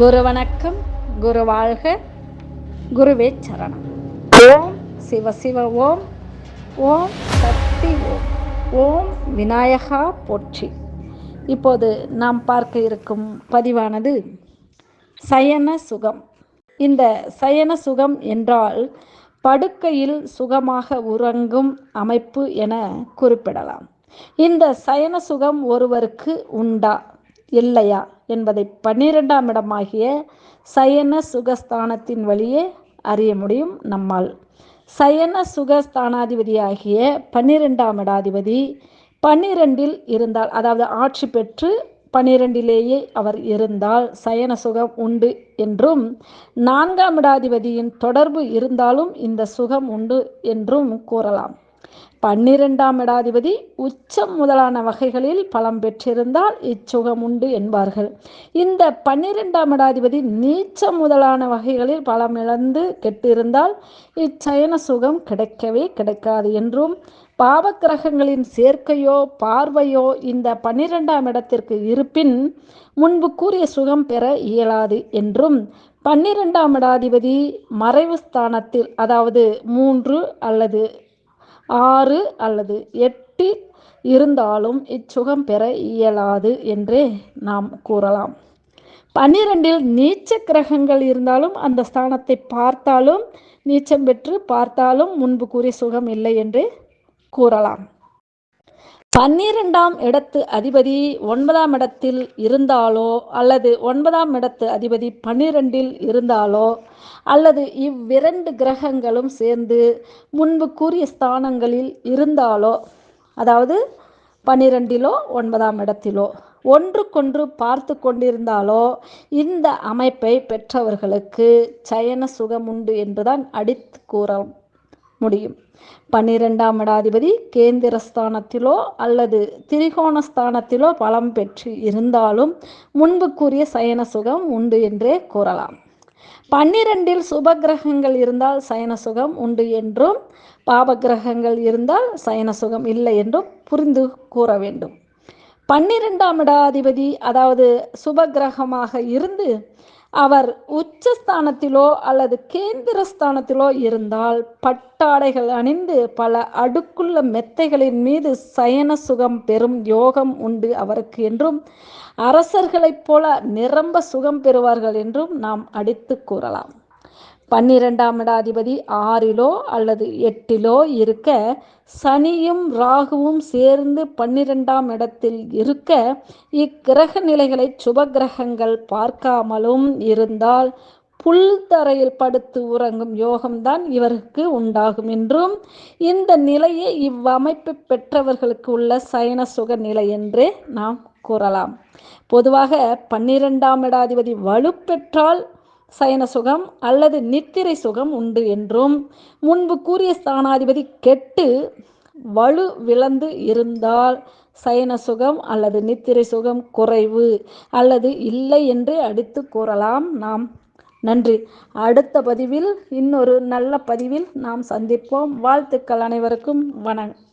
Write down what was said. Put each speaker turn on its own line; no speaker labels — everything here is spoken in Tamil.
குரு வணக்கம் குரு வாழ்க குருவே சரணம். ஓம் சிவ சிவ ஓம் ஓம் சக்தி ஓம் ஓம் விநாயகா போற்றி. இப்போது நாம் பார்க்க இருக்கும் பதிவானது சயன சுகம். இந்த சயன சுகம் என்றால் படுக்கையில் சுகமாக உறங்கும் அமைப்பு என குறிப்பிடலாம். இந்த சயன சுகம் ஒருவருக்கு உண்டா? இல்லையா? என்பதை பன்னிரெண்டாம் இடமாகிய சயன சுகஸ்தானத்தின் வழியே அறிய முடியும் நம்மால். சயன சுகஸ்தானாதிபதியாகிய பன்னிரெண்டாம் இடாதிபதி பன்னிரெண்டில் இருந்தால் அதாவது ஆட்சி பெற்று பன்னிரெண்டிலேயே அவர் இருந்தால் சயன சுகம் உண்டு என்றும் நான்காம் இடாதிபதியின் தொடர்பு இருந்தாலும் இந்த சுகம் உண்டு என்றும் கூறலாம். பன்னிரெண்டாம் இடாதிபதி உச்சம் முதலான வகைகளில் பலம் பெற்றிருந்தால் இச்சுகம் உண்டு என்பார்கள். இந்த பன்னிரெண்டாம் இடாதிபதி நீச்சம் முதலான வகைகளில் பலம் இழந்து கெட்டிருந்தால் இச்சயன சுகம் கிடைக்கவே கிடைக்காது என்றும் பாவக்கிரகங்களின் சேர்க்கையோ பார்வையோ இந்த பன்னிரெண்டாம் இடத்திற்கு இருப்பின் முன்பு கூறிய சுகம் பெற இயலாது என்றும் பன்னிரெண்டாம் இடாதிபதி மறைவு ஸ்தானத்தில் அதாவது மூன்று அல்லது ஆறு அல்லது எட்டு இருந்தாலும் இச்சுகம் பெற இயலாது என்றே நாம் கூறலாம். பன்னிரெண்டில் நீச்ச கிரகங்கள் இருந்தாலும் அந்த ஸ்தானத்தை பார்த்தாலும் நீச்சம் பெற்று பார்த்தாலும் முன்பு கூறிய சுகம் இல்லை என்று கூறலாம். பன்னிரெண்டாம் இடத்து அதிபதி ஒன்பதாம் இடத்தில் இருந்தாலோ அல்லது ஒன்பதாம் இடத்து அதிபதி பன்னிரெண்டில் இருந்தாலோ அல்லது இவ்விரண்டு கிரகங்களும் சேர்ந்து முன்பு கூறிய ஸ்தானங்களில் இருந்தாலோ அதாவது பன்னிரெண்டிலோ ஒன்பதாம் இடத்திலோ ஒன்றுக்கொன்று பார்த்து கொண்டிருந்தாலோ இந்த அமைப்பை பெற்றவர்களுக்கு சயன சுகம் உண்டு என்றுதான் அடித்து கூறும் முடியும். பன்னிரெண்டாம் இடாதிபதி கேந்திரஸ்தானத்திலோ அல்லது திரிகோணஸ்தானத்திலோ பலம் பெற்று இருந்தாலும் முன்பு கூறிய சயன சுகம் உண்டு என்றே கூறலாம். பன்னிரெண்டில் சுப கிரகங்கள் இருந்தால் சயன சுகம் உண்டு என்றும் பாப கிரகங்கள் இருந்தால் சயன சுகம் இல்லை என்றும் புரிந்து கூற வேண்டும். பன்னிரெண்டாம் இடாதிபதி அதாவது சுப கிரகமாக இருந்து அவர் உச்சஸ்தானத்திலோ அல்லது கேந்திரஸ்தானத்திலோ இருந்தால் பட்டாடைகள் அணிந்து பல அடுக்குள்ள மெத்தைகளின் மீது சயன சுகம் பெறும் யோகம் உண்டு அவருக்கு என்றும் அரசர்களைப் போல நிரம்ப சுகம் பெறுவார்கள் என்றும் நாம் அடித்து கூறலாம். பன்னிரெண்டாம் இடாதிபதி ஆறிலோ அல்லது எட்டிலோ இருக்க சனியும் ராகுவும் சேர்ந்து பன்னிரெண்டாம் இடத்தில் இருக்க இக்கிரக நிலைகளை சுபகிரகங்கள் பார்க்காமலும் இருந்தால் புல் தரையில் படுத்து உறங்கும் யோகம்தான் இவருக்கு உண்டாகும் என்றும் இந்த நிலையே இவ்வமைப்பு பெற்றவர்களுக்கு உள்ள சயன சுக நிலை என்றே நாம் கூறலாம். பொதுவாக பன்னிரெண்டாம் இடாதிபதி வலுப்பெற்றால் சயன சுகம் அல்லது நித்திரை சுகம் உண்டு என்றும் முன்பு கூறிய ஸ்தானாதிபதி கெட்டு வலு விளந்து இருந்தால் சயன சுகம் அல்லது நித்திரை சுகம் குறைவு அல்லது இல்லை என்று அடித்து கூறலாம் நாம். நன்றி. அடுத்த பதிவில் இன்னொரு நல்ல பதிவில் நாம் சந்திப்போம். வாழ்த்துக்கள் அனைவருக்கும். வணக்கம்